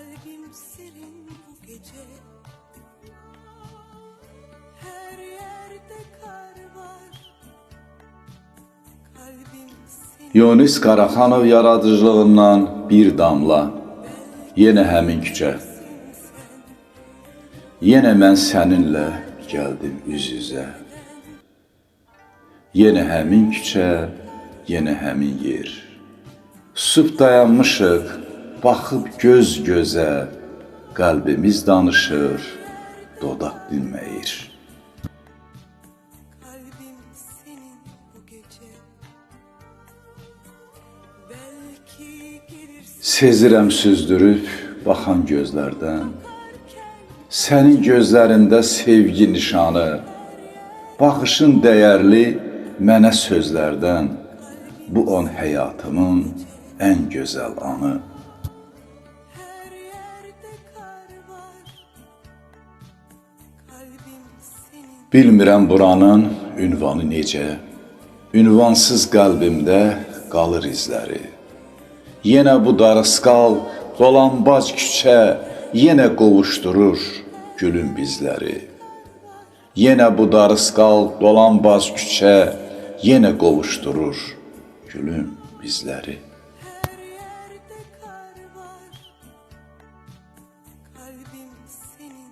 Kalbim serin bu gece Her yerde kar var Kalbim senin Yonis Qaraxanov yaradıcılığından bir damla. Yenə həmin küçə. Yenə mən səninlə gəldim üz-üzə. Yenə həmin küçə, yenə həmin yer. Susub dayanmışıq, baxıb göz gözə. Qəlbimiz danışır, dodaq dinməyir. Kalbim senin bu gece Belki gelirsin Sezirəm süzdürüb baxan gözlərdən. Sənin gözlərində sevgi nişanı, baxışın dəyərli mənə sözlərdən. Bu an həyatımın ən gözəl anı. Bilmirəm buranın ünvanı necə. Ünvansız qəlbimdə qalır izləri. Yenə bu darısqal, dolanbac küçə yenə qovuşdurur gülün bizləri. Yenə bu darısqal, dolanbac küçə yenə qovuşdurur gülün bizləri. Kalbim senin